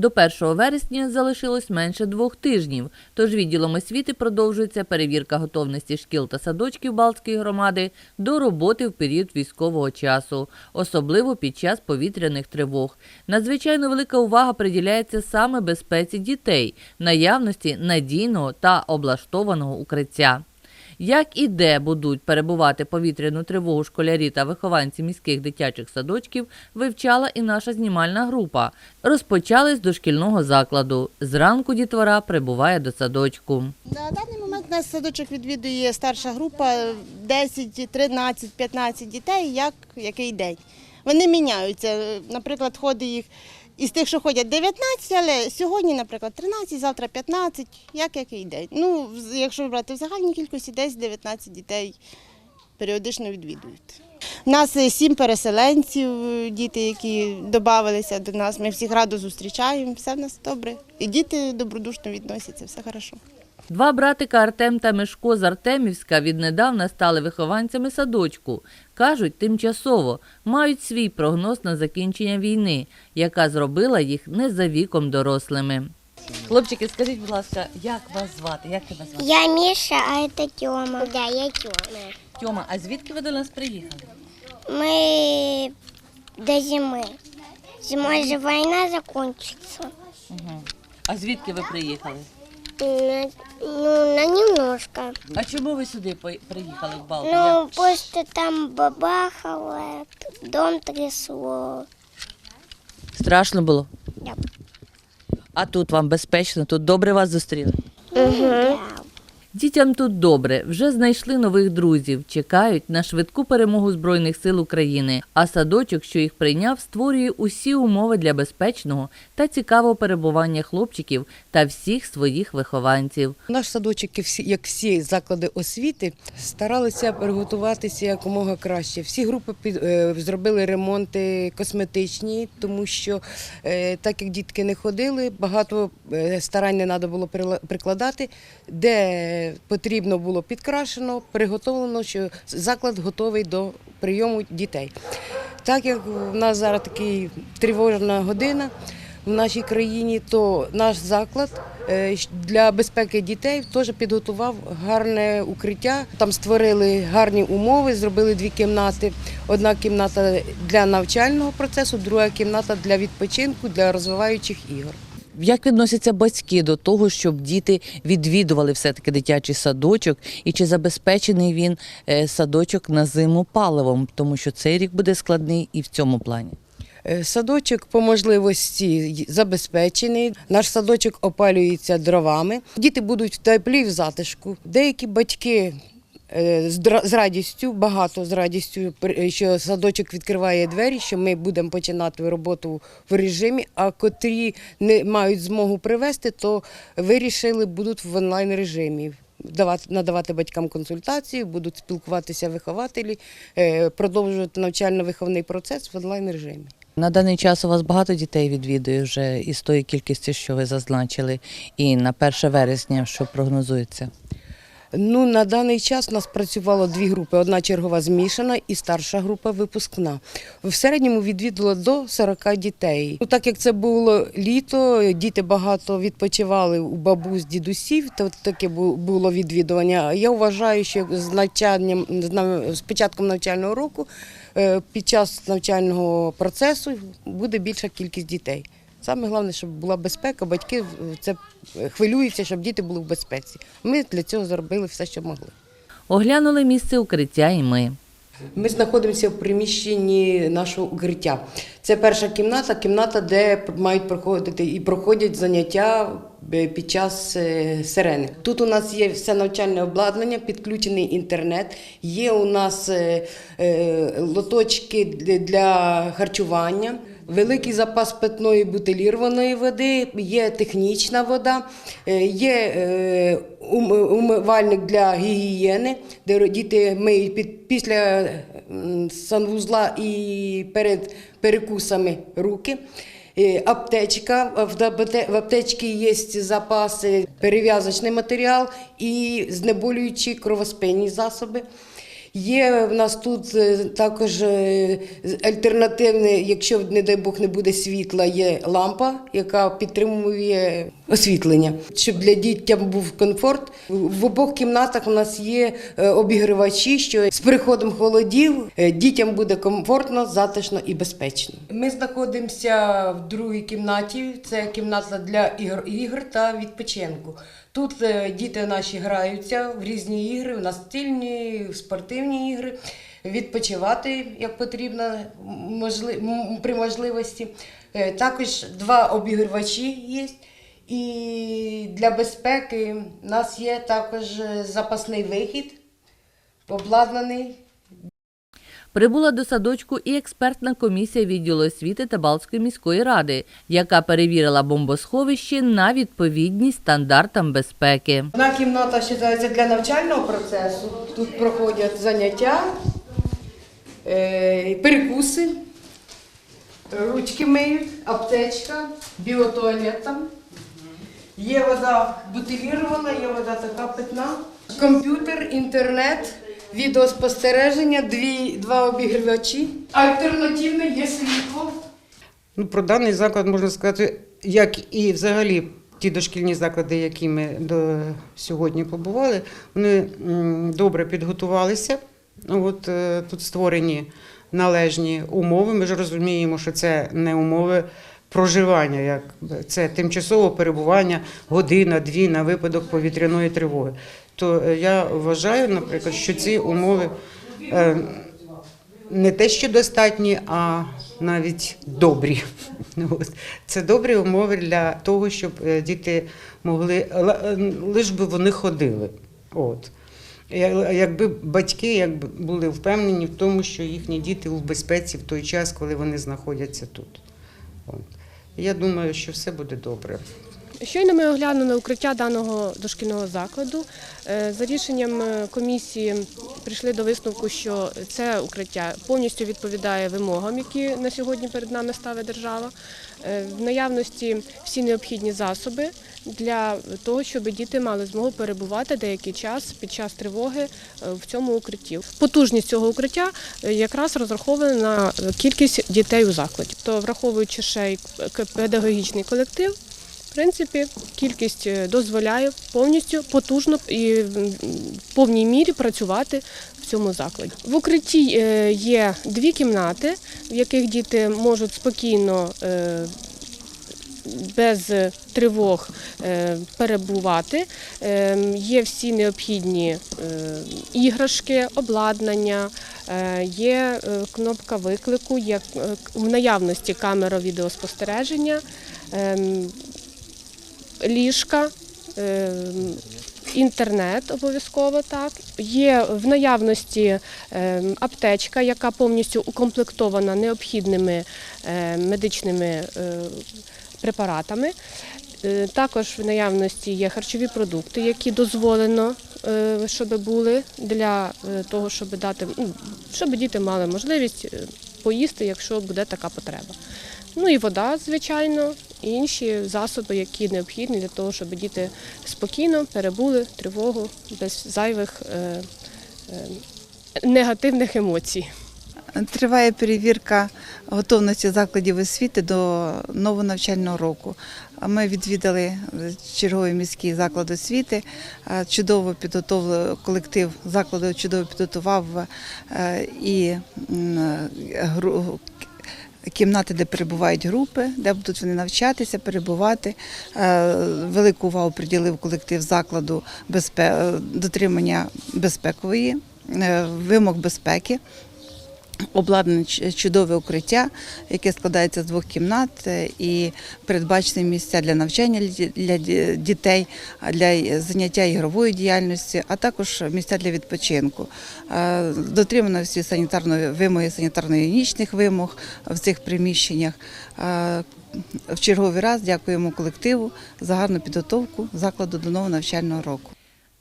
До 1 вересня залишилось менше двох тижнів, тож відділом освіти продовжується перевірка готовності шкіл та садочків Балтської громади до роботи в період військового часу, особливо під час повітряних тривог. Надзвичайно велика увага приділяється саме безпеці дітей, наявності надійного та облаштованого укриття. Як і де будуть перебувати повітряну тривогу школярі та вихованці міських дитячих садочків, вивчала і наша знімальна група. Розпочали з дошкільного закладу. Зранку дітвора прибуває до садочку. На даний момент нас садочок відвідує старша група 10, 13, 15 дітей, як який день. Вони міняються. Наприклад, ходить їх із тих, що ходять 19, але сьогодні, наприклад, 13, завтра 15, як який день. Ну, якщо брати в загальній кількості, десь 19 дітей періодично відвідують. У нас е, сім переселенців, е, діти, які додавалися до нас. Ми всіх радо зустрічаємо, все в нас добре. І діти добродушно відносяться, все хорошо. Два братика Артем та Мишко з Артемівська віднедавна стали вихованцями садочку. Кажуть, тимчасово мають свій прогноз на закінчення війни, яка зробила їх не за віком дорослими. Хлопчики, скажіть, будь ласка, як вас звати? Як тебе звати? Я Миша, а это Тёма. Да, я Тёма. Тьома, а звідки ви до нас приїхали? Мы до зимы. Зимой же война закончится. Угу. А звідки ви приїхали? Ну, на немножко. А чому ви сюди приїхали в Балту? Ну, просто там бабахало, дом трясло. Страшно було? Да. А тут вам безпечно, тут добре вас зустріли. Угу. Дітям тут добре, вже знайшли нових друзів, чекають на швидку перемогу Збройних сил України. А садочок, що їх прийняв, створює усі умови для безпечного та цікавого перебування хлопчиків та всіх своїх вихованців. Наш садочок, як всі- заклади освіти, старалися приготуватися якомога краще. Всі групи під, е, зробили ремонти косметичні, тому що е, так як дітки не ходили, багато е, старань не треба було прикладати, де потрібно було підкрашено, приготовлено, що заклад готовий до прийому дітей. Так як в нас зараз така тривожна година в нашій країні, то наш заклад е, для безпеки дітей теж підготував гарне укриття. Там створили гарні умови, зробили дві кімнати. Одна кімната для навчального процесу, друга кімната для відпочинку, для розвиваючих ігор. Як відносяться батьки до того, щоб діти відвідували все-таки дитячий садочок, і чи забезпечений він е, садочок на зиму паливом, тому що цей рік буде складний і в цьому плані? Е, Садочок по можливості забезпечений. Наш садочок опалюється дровами. Діти будуть в теплі в затишку. Деякі батьки з радістю, багато з радістю, що садочок відкриває двері, що ми будемо починати роботу в режимі. А котрі не мають змогу привезти, то вирішили будуть в онлайн режимі. Давати надавати батькам консультації, будуть спілкуватися вихователі, е, продовжувати навчально-виховний процес в онлайн режимі. На даний час у вас багато дітей відвідує вже із тої кількості, що ви зазначили, і на 1 вересня, що прогнозується. Ну, на даний час у нас працювало дві групи: одна чергова змішана і старша група випускна. В середньому відвідало до 40 дітей. Ну, так як це було літо, діти багато відпочивали у бабусь, дідусів, то таке бу- було відвідування. Я вважаю, що з навчанням з початком навчального року е, під час навчального процесу буде більша кількість дітей. Саме головне, щоб була безпека, батьки це е, хвилюються, щоб діти були в безпеці. Ми для цього зробили все, що могли. Оглянули місце укриття і ми. Ми знаходимося в приміщенні нашого укриття. Це перша кімната, кімната, де мають проходити і проходять заняття е, під час е, сирени. Тут у нас є все навчальне обладнання, підключений інтернет. Є у нас е, е, лоточки для харчування. Великий запас питної бутилірованої води, є технічна вода, е, є е, умивальник для гігієни, де діти миють після санвузла і перед перекусами руки. Е, Аптечка, в аптечці є запаси, перев'язочний матеріал і знеболюючі кровоспинні засоби. Є в нас тут е, також е, альтернативне, якщо, не дай Бог, не буде світла, є лампа, яка підтримує освітлення. Щоб для дітям був комфорт. В обох кімнатах у нас є е, обігрівачі, що з приходом холодів е, дітям буде комфортно, затишно і безпечно. Ми знаходимося в другій кімнаті. Це кімната для ігор, ігор та відпочинку. Тут е, діти наші граються в різні ігри, в настільні, в спортивні ігри, відпочивати як потрібно можли- при можливості. Також два обігрівачі є. І для безпеки в нас є також е, запасний вихід, обладнаний Прибула до садочку і експертна комісія відділу освіти та Балтської міської ради, яка перевірила бомбосховище на відповідність стандартам безпеки. Одна кімната вважається для навчального процесу. Тут проходять заняття, е, перекуси, ручки миють, аптечка, біотуалет там. Є вода бутилірована, є вода така питна. Комп'ютер, інтернет, відеоспостереження, дві, два обігрівачі. Альтернативне є світло. Ну, про даний заклад можна сказати, як і взагалі ті дошкільні заклади, які ми до сьогодні побували, вони добре підготувалися. От, е, тут створені належні умови. Ми ж розуміємо, що це не умови проживання, як це тимчасове перебування година-дві на випадок повітряної тривоги. То е, я вважаю, наприклад, що ці умови. е, не те, що достатні, а навіть добрі. Це добрі умови для того, щоб е, діти могли, лише би вони ходили. От. Якби батьки якби були впевнені в тому, що їхні діти у безпеці в той час, коли вони знаходяться тут. От. Я думаю, що все буде добре. Щойно ми оглянули укриття даного дошкільного закладу. Е, За рішенням е, комісії прийшли до висновку, що це укриття повністю відповідає вимогам, які на сьогодні перед нами ставить держава. Е, В наявності всі необхідні засоби для того, щоб діти мали змогу перебувати деякий час під час тривоги в цьому укритті. Потужність цього укриття якраз розрахована на кількість дітей у закладі. То враховуючи ще й педагогічний колектив. Принципі, кількість е, дозволяє повністю потужно і в повній мірі працювати в цьому закладі. В укритті е, є дві кімнати, в яких діти можуть спокійно. е, Без тривог перебувати. Е, Є всі необхідні іграшки, обладнання, є кнопка виклику, є в наявності камера відеоспостереження. Ліжка, е, інтернет обов'язково так. Є в наявності е, аптечка, яка повністю укомплектована необхідними е, медичними препаратами. Також в наявності є харчові продукти, які дозволено, щоб були для того, щоб дати, ну, щоб діти мали можливість поїсти, якщо буде така потреба. Ну і вода, звичайно, і інші засоби, які необхідні для того, щоб діти спокійно перебули тривогу без зайвих е, е, негативних емоцій. Триває перевірка готовності закладів освіти до нового навчального року. Ми відвідали черговий міський заклад освіти. Е, Чудово колектив закладу, чудово підготував е, і е, кімнати, де перебувають групи, де будуть вони навчатися, перебувати. Е, Велику увагу приділив колектив закладу дотримання безпекової е, вимог безпеки. Обладнане чудове укриття, яке складається з двох кімнат е, і передбачені місця для навчання для дітей, для заняття ігрової діяльності, а також місця для відпочинку. Е, Дотримано всі санітарної вимоги санітарно-гігієнічних вимог в цих приміщеннях. Е, В черговий раз дякуємо колективу за гарну підготовку закладу до нового навчального року.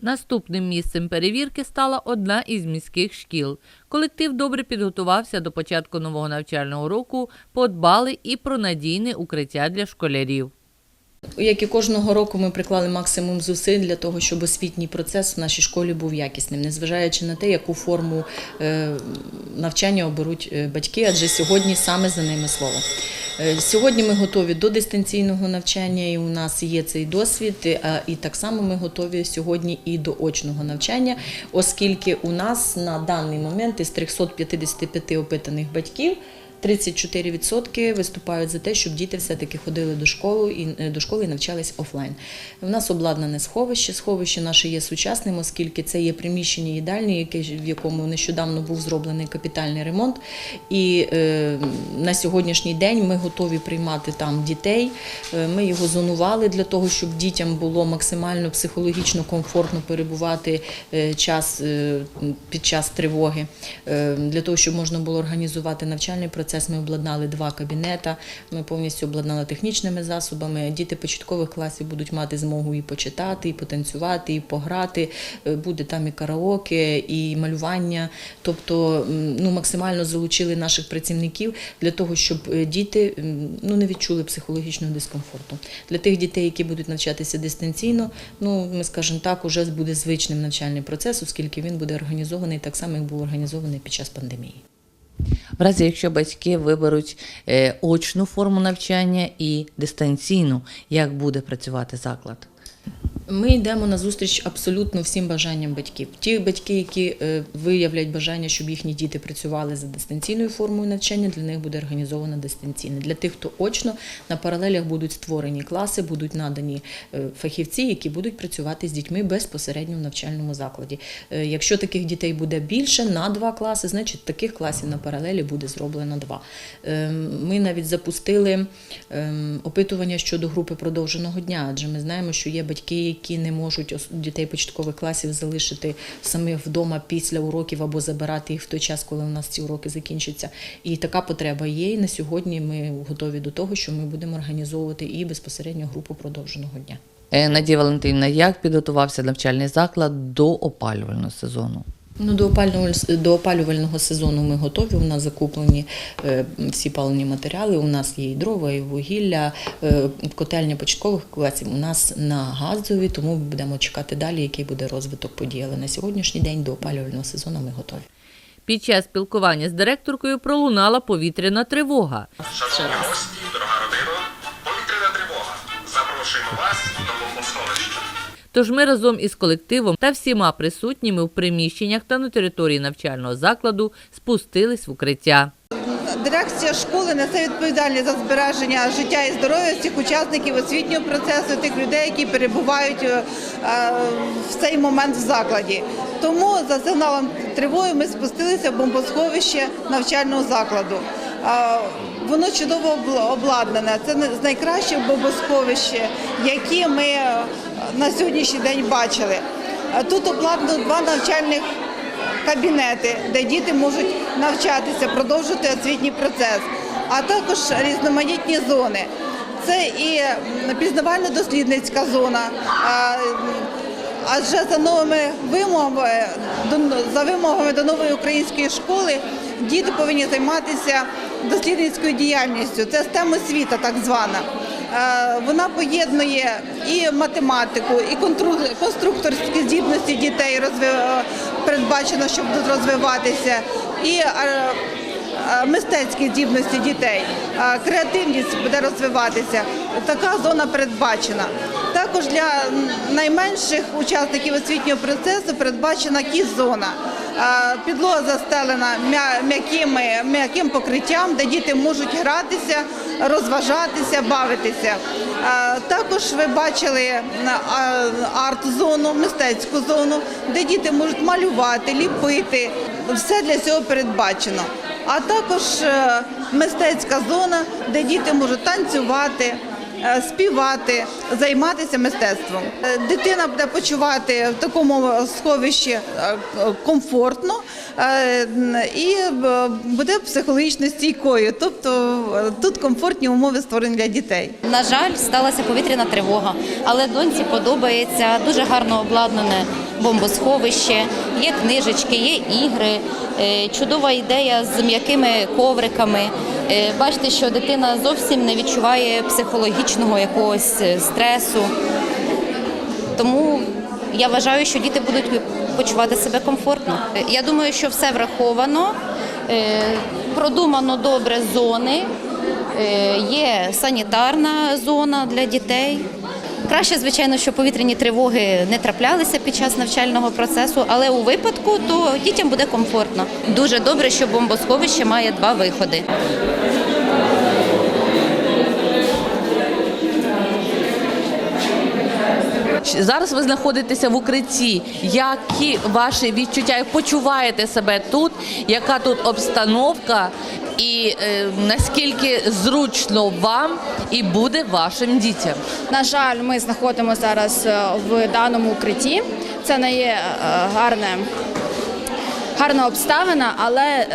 Наступним місцем перевірки стала одна із міських шкіл. Колектив добре підготувався до початку нового навчального року, подбали і про надійне укриття для школярів. Як і кожного року, ми приклали максимум зусиль для того, щоб освітній процес в нашій школі був якісним, незважаючи на те, яку форму е, навчання оберуть е, батьки, адже сьогодні саме за ними слово. Е, Сьогодні ми готові до дистанційного навчання, і у нас є цей досвід. І так само ми готові сьогодні і до очного навчання, оскільки у нас на даний момент із 355 опитаних батьків 34% виступають за те, щоб діти все-таки ходили до школи і е, до школи і навчались офлайн. У нас обладнане сховище. Сховище наше є сучасним, оскільки це є приміщення їдальні, в якому нещодавно був зроблений капітальний ремонт. І е, на сьогоднішній день ми готові приймати там дітей. Е, Ми його зонували для того, щоб дітям було максимально психологічно комфортно перебувати е, час під час тривоги. Для того, щоб можна було організувати навчальний процес, ми обладнали два кабінета. Ми повністю обладнали технічними засобами. Діти початкових класів будуть мати змогу і почитати, і потанцювати, і пограти. Е, Буде там і караоке, і малювання. Тобто, ну максимально залучили наших працівників для того, щоб е, діти ну не відчули психологічного дискомфорту. Для тих дітей, які будуть навчатися дистанційно, ну ми скажімо так, уже буде звичним навчальний процес, оскільки він буде організований так само, як був організований під час пандемії. В разі, якщо батьки виберуть е, очну форму навчання і дистанційну, як буде працювати заклад? Ми йдемо на зустріч абсолютно всім бажанням батьків. Ті батьки, які е, виявлять бажання, щоб їхні діти працювали за дистанційною формою навчання, для них буде організовано дистанційне. Для тих, хто очно на паралелях будуть створені класи, будуть надані е, фахівці, які будуть працювати з дітьми безпосередньо в навчальному закладі. Е, Якщо таких дітей буде більше на два класи, значить таких класів на паралелі буде зроблено два. Ми навіть запустили ем, опитування щодо групи продовженого дня, адже ми знаємо, що є батьки, які не можуть дітей початкових класів залишити самих вдома після уроків або забирати їх в той час, коли у нас ці уроки закінчаться. І така потреба є. І на сьогодні ми готові до того, що ми будемо організовувати і безпосередньо групу продовженого дня. Е, Надія Валентинівна, як підготувався навчальний заклад до опалювального сезону? Ну, до опалювального, до опалювального сезону ми готові. У нас закуплені е, всі паливні матеріали. У нас є і дрова, і вугілля, е, котельня початкових класів. У нас на газові, тому будемо чекати далі, який буде розвиток подій. Але на сьогоднішній день до опалювального сезону ми готові. Під час спілкування з директоркою пролунала повітряна тривога. Шановні гості, дорога родина, Тож ми разом із колективом та всіма присутніми в приміщеннях та на території навчального закладу спустились в укриття. Дирекція школи несе відповідальність за збереження життя і здоров'я всіх учасників освітнього процесу, тих людей, які перебувають е, в цей момент в закладі. Тому за сигналом тривоги ми спустилися в бомбосховище навчального закладу. Е, Воно чудово обладнане. Це найкращих бомбосховище, які ми на сьогоднішній день бачили. Тут обладнано два навчальних кабінети, де діти можуть навчатися, продовжити освітній процес, а також різноманітні зони. Це і пізнавально-дослідницька зона. Адже за новими вимогами, за вимогами до нової української школи, діти повинні займатися дослідницькою діяльністю. Це STEM освіта так звана. Е, Вона поєднує і математику, і конструкторські здібності дітей е, передбачено, що будуть розвиватися, і е, мистецькі здібності дітей, креативність буде розвиватися. Така зона передбачена. Також для найменших учасників освітнього процесу передбачена кіз-зона. Е, Підлога застелена м'яким покриттям, де діти можуть гратися, розважатися, бавитися. Е, Також ви бачили арт-зону, мистецьку зону, де діти можуть малювати, ліпити. Все для цього передбачено. А також е, мистецька зона, де діти можуть танцювати. Е, Співати, займатися мистецтвом. Е, Дитина буде почувати в такому сховищі е, комфортно і буде психологічно стійкою. Тобто тут комфортні умови створені для дітей. На жаль, сталася повітряна тривога, але доньці подобається дуже гарно обладнане бомбосховище, є книжечки, є ігри, чудова ідея з м'якими ковриками. Е, Бачите, що дитина зовсім не відчуває психологічного якогось е, стресу. Тому я вважаю, що діти будуть почувати себе комфортно. Е, Я думаю, що все враховано, продумано добре зони, є санітарна зона для дітей. Краще, звичайно, що повітряні тривоги не траплялися під час навчального процесу, але у випадку то дітям буде комфортно. Дуже добре, що бомбосховище має два виходи. Зараз ви знаходитеся в укритті. Які ваші відчуття? Як почуваєте себе тут? Яка тут обстановка? І е, наскільки зручно вам і буде вашим дітям? На жаль, ми знаходимося зараз е, в даному укритті. Це не є е, гарне. Гарна обставина, але е,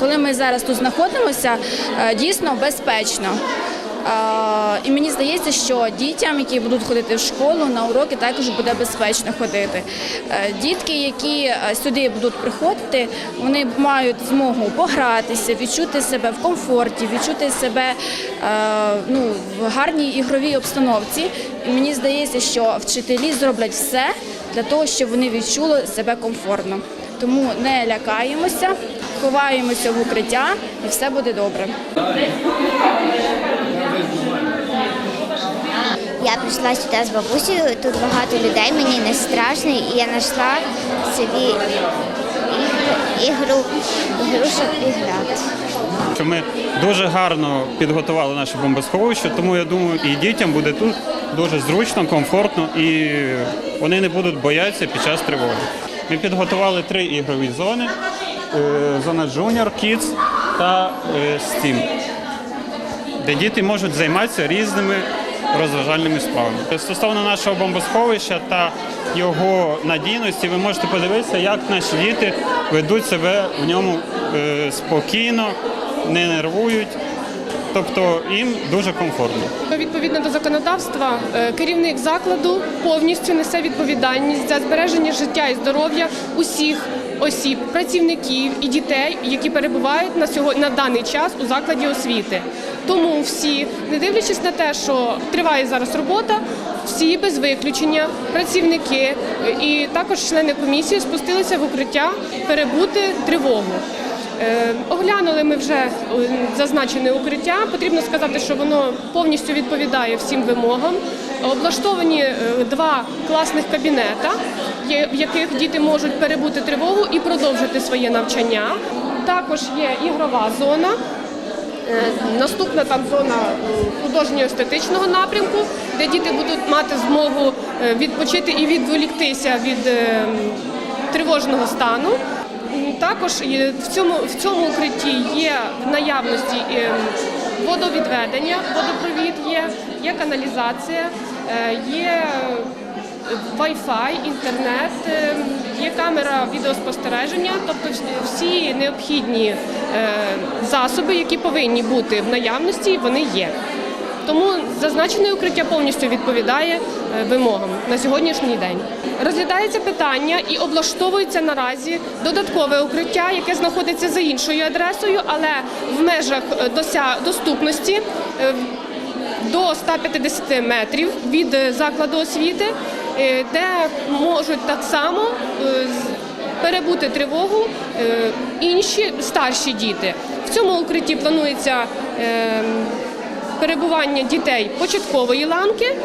коли ми зараз тут знаходимося, е, дійсно безпечно. І мені здається, що дітям, які будуть ходити в школу, на уроки також буде безпечно ходити. Е, дітки, які е, сюди будуть приходити, вони мають змогу погратися, відчути себе в комфорті, відчути себе е, ну, в гарній ігровій обстановці. І мені здається, що вчителі зроблять все для того, щоб вони відчули себе комфортно. Тому не лякаємося, ховаємося в укриття і все буде добре. Я прийшла сюди з бабусею, тут багато людей, мені не страшно, і я знайшла собі ігру, ігру, ігру щоб іграти. що ми дуже гарно підготували наше бомбосховище, тому я думаю, і дітям буде тут дуже зручно, комфортно і вони не будуть боятися під час тривоги. Ми підготували три ігрові зони: е, зона Junior, Kids та е, Steam, де діти можуть займатися різними розважальними справами. Стосовно нашого бомбосховища та його надійності, ви можете подивитися, як наші діти ведуть себе в ньому е, спокійно, не нервують. Тобто їм дуже комфортно. Відповідно до законодавства, е, керівник закладу повністю несе відповідальність за збереження життя і здоров'я усіх осіб, працівників і дітей, які перебувають на сьогодні на даний час у закладі освіти. Тому всі, не дивлячись на те, що триває зараз робота, всі без виключення, працівники і також члени комісії спустилися в укриття перебути тривогу. Е, Оглянули ми вже е, зазначене укриття. Потрібно сказати, що воно повністю відповідає всім вимогам. Облаштовані е, два класних кабінета, в яких діти можуть перебути тривогу і продовжити своє навчання. Також є ігрова зона. Е, Наступна там зона е, художньо-естетичного напрямку, де діти будуть мати змогу е, відпочити і відволіктися від тривожного стану. Також в цьому, в цьому укритті є в наявності водовідведення, водопровід є, є каналізація, є Wi-Fi, інтернет, е, є камера відеоспостереження, тобто всі необхідні е, засоби, які повинні бути в наявності, вони є. Тому зазначене укриття повністю відповідає е, вимогам на сьогоднішній день. Розглядається питання і облаштовується наразі додаткове укриття, яке знаходиться за іншою адресою, але в межах доступності до 150 метрів від закладу освіти, де можуть так само е, перебути тривогу е, інші старші діти. В цьому укритті планується е, перебування дітей початкової ланки.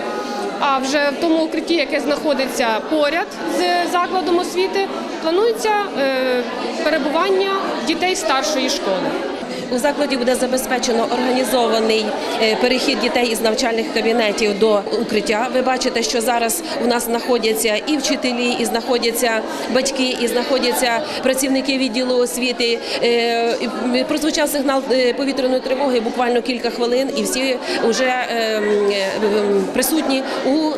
А вже в тому укритті, яке знаходиться поряд з закладом освіти, планується е, перебування дітей старшої школи. У закладі буде забезпечено організований е, перехід дітей із навчальних кабінетів до укриття. Ви бачите, що зараз у нас знаходяться і вчителі, і знаходяться батьки, і знаходяться працівники відділу освіти. Е, Прозвучав сигнал е, повітряної тривоги буквально кілька хвилин, і всі вже присутні у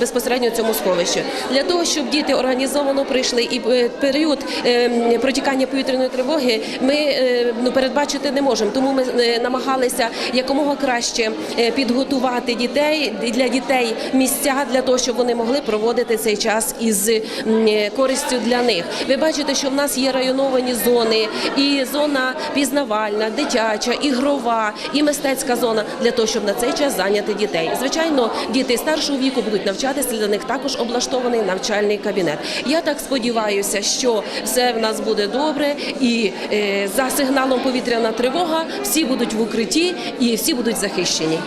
безпосередньо цьому сховищі. Для того, щоб діти організовано прийшли і період протікання повітряної тривоги, ми ну, передбачити не можемо. Тому ми е, намагалися якомога краще е, підготувати дітей для дітей місця для того, щоб вони могли проводити цей час із е, користю для них. Ви бачите, що в нас є районовані зони, і зона пізнавальна, дитяча, ігрова, і мистецька зона для того, щоб на цей час зайняти дітей. Звичайно, діти старшого віку будуть навчатися. Для них також облаштований навчальний кабінет. Я так сподіваюся, що все в нас буде добре, і за сигналом повітряна тривога всі будуть в укритті і всі будуть захищені.